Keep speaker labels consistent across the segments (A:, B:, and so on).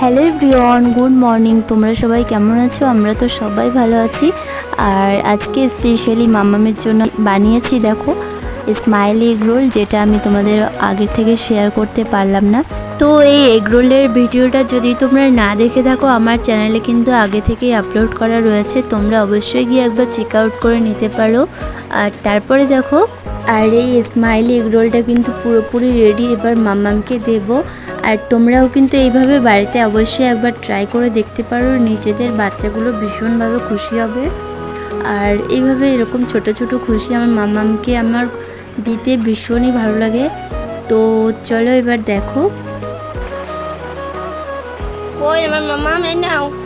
A: Hello everyone, good morning. তোমরা সবাই কেমন আছো? আমরা তো সবাই ভালো আছি। আর আজকে স্পেশালি মামামের জন্য বানিয়েছি, দেখো স্মাইল এগ রোল যেটা আমি তোমাদের আগের থেকে শেয়ার করতে পারলাম না। তো এই এগ রোলের ভিডিওটা যদি তোমরা না দেখে থাকো, আমার চ্যানেলে কিন্তু আগে থেকেই আপলোড করা রয়েছে। তোমরা অবশ্যই গিয়ে একবার চেক আউট করে নিতে পারো। আর তারপরে দেখো আর, এই স্মাইলি এগ রোলটা কিন্তু পুরোপুরি রেডি এবার মামামকে দেবো। আর তোমরাও কিন্তু এইভাবে বাড়িতে অবশ্যই একবার ট্রাই করে দেখতে পারো। নিজেদের বাচ্চাগুলো ভীষণভাবে খুশি হবে। আর এইভাবে এরকম ছোট ছোট খুশি আমার মামামকে আমার দিতে ভীষণই ভালো লাগে। তো চলো এবার দেখো।
B: কই আমার মামা এই নাও।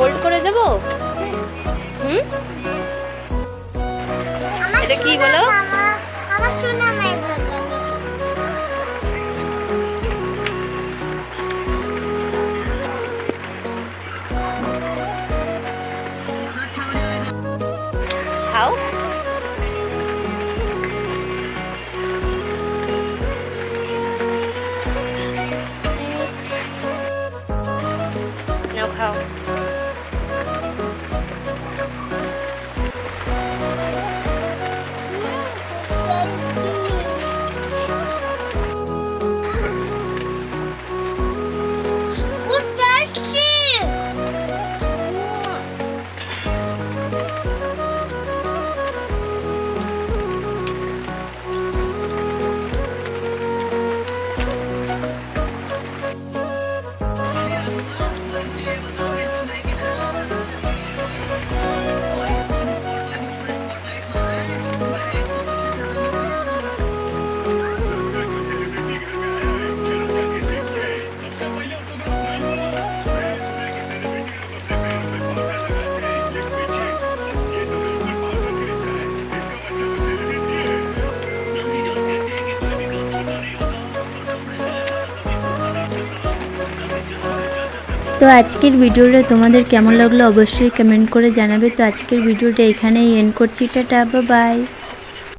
B: ফোল্ড করে দেব? হুম?
C: আমার
B: এটা কি বলো?
C: আমার সোনা বাবা
B: খাও। নাও খাও।
C: Thanks.
A: তো আজকের ভিডিওটা তোমাদের কেমন লাগল অবশ্যই কমেন্ট করে জানাবে। তো আজকের ভিডিওটা এখানেই এন্ড করছি। Tata bye